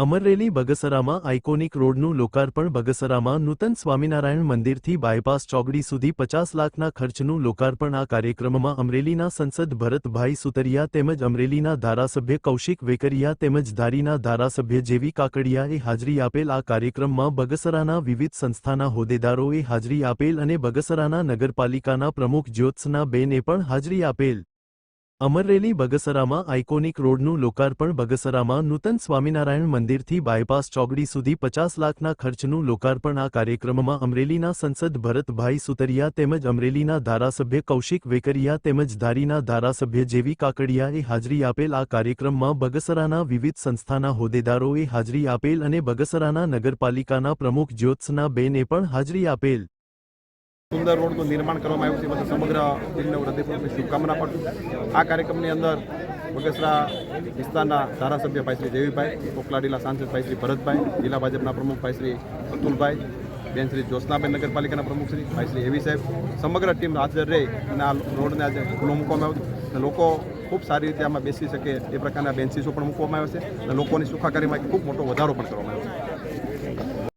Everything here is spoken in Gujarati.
અમરેલી બગસરામાં આઇકોનિક રોડનું લોકાર્પણ બગસરામાં નૂતન સ્વામિનારાયણ મંદિરથી બાયપાસ ચોકડી સુધી પચાસ લાખના ખર્ચનું લોકાર્પણ આ કાર્યક્રમમાં અમરેલીના સંસદ ભરતભાઈ સુતરિયા તેમજ અમરેલીના ધારાસભ્ય કૌશિક વેકરિયા તેમજ ધારીના ધારાસભ્ય જેવી કાકડિયાએ હાજરી આપેલ આ કાર્યક્રમમાં બગસરાના વિવિધ સંસ્થાના હોદ્દેદારોએ હાજરી આપેલ અને બગસરાના નગરપાલિકાના પ્રમુખ જ્યોત્સના બેને પણ હાજરી આપેલ. અમરેલી બગસરામાં આઇકોનિક રોડનું લોકાર્પણ. બગસરામાં નૂતન સ્વામિનારાયણ મંદિરથી બાયપાસ ચોકડી સુધી પચાસ લાખના ખર્ચનું લોકાર્પણ. આ કાર્યક્રમમાં અમરેલીના સંસદ ભરતભાઈ સુતરિયા તેમજ અમરેલીના ધારાસભ્ય કૌશિક વેકરિયા તેમજ ધારીના ધારાસભ્ય જેવી કાકડિયાએ હાજરી આપેલ. આ કાર્યક્રમમાં બગસરાના વિવિધ સંસ્થાના હોદ્દેદારોએ હાજરી આપેલ અને બગસરાના નગરપાલિકાના પ્રમુખ જ્યોત્સના બેને પણ હાજરી આપેલ. સુંદર રોડનું નિર્માણ કરવામાં આવ્યું છે. બધા સમગ્ર ટીમને હું હૃદયપૂર્વકની શુભકામના પાઠવું આ કાર્યક્રમની અંદર બગસરા વિસ્તારના ધારાસભ્ય ભાઈ શ્રી દેવીભાઈ, કોકલાડીલા સાંસદ ભાઈ શ્રી ભરતભાઈ, જિલ્લા ભાજપના પ્રમુખ ભાઈ શ્રી અતુલભાઈ, બેન શ્રી જ્યોત્સનાબેન નગરપાલિકાના પ્રમુખ શ્રી ભાઈ શ્રી એવી સાહેબ. સમગ્ર ટીમ હાજર રહી અને આ રોડને આજે ખુલ્લો મૂકવામાં આવ્યો અને લોકો ખૂબ સારી રીતે આમાં બેસી શકે એ પ્રકારના બેન્ચીસો પણ મૂકવામાં આવે છે. અને લોકોની સુખાકારીમાં ખૂબ મોટો વધારો પણ કરવામાં આવ્યો છે.